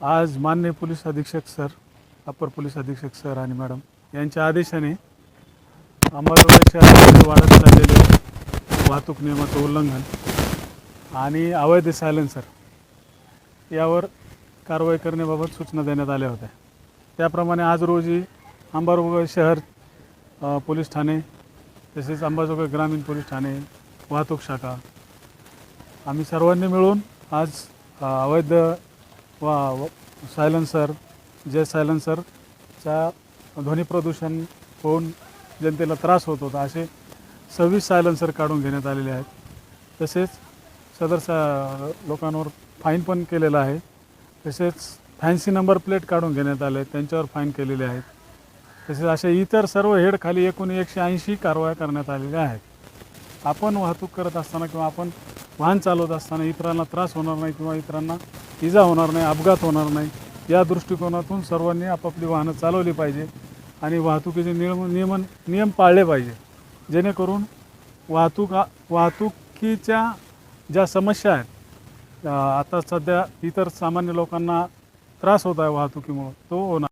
आज मान्य पोलीस अधीक्षक सर अप्पर पोलीस अधीक्षक सर आणि मॅडम यांच्या आदेशाने अंबाजोगाईच्या वाढत चाललेले वाहतूक नियमाचं उल्लंघन आणि अवैध सायलेन्सर यावर कारवाई करण्याबाबत सूचना देण्यात आल्या होत्या. त्याप्रमाणे आज रोजी अंबाजोगाई शहर पोलीस ठाणे तसेच अंबाजोगाई ग्रामीण पोलीस ठाणे वाहतूक शाखा आम्ही सर्वांनी मिळून आज अवैध वा व- सायलेन्सर जे सायलन्सरच्या ध्वनी प्रदूषण होऊन जनतेला त्रास होत होता असे सव्वीस सायलेन्सर काढून घेण्यात आलेले आहेत. तसेच सदर सा लोकांवर फाईन पण केलेला आहे. तसेच फॅन्सी नंबर प्लेट काढून घेण्यात आले त्यांच्यावर फाईन केलेले आहेत. तसेच असे इतर सर्व हेडखाली एकूण एकशे ऐंशी कारवाया करण्यात आलेल्या आहेत. आपण वाहतूक करत असताना किंवा आपण वाहन चालवत असताना इतरांना त्रास होणार नाही किंवा इतरांना इजा होणार नाही अपघात होणार नाही. या दृष्टिकोनातून सर्वांनी आपापली वाहनं चालवली पाहिजे आणि वाहतुकीचे नियम नियमन नियम पाळले पाहिजे. जेणेकरून वाहतूक वाहतुकीच्या ज्या समस्या आहेत आता सध्या इतर सामान्य लोकांना त्रास होत आहे वाहतुकीमुळं तो होणार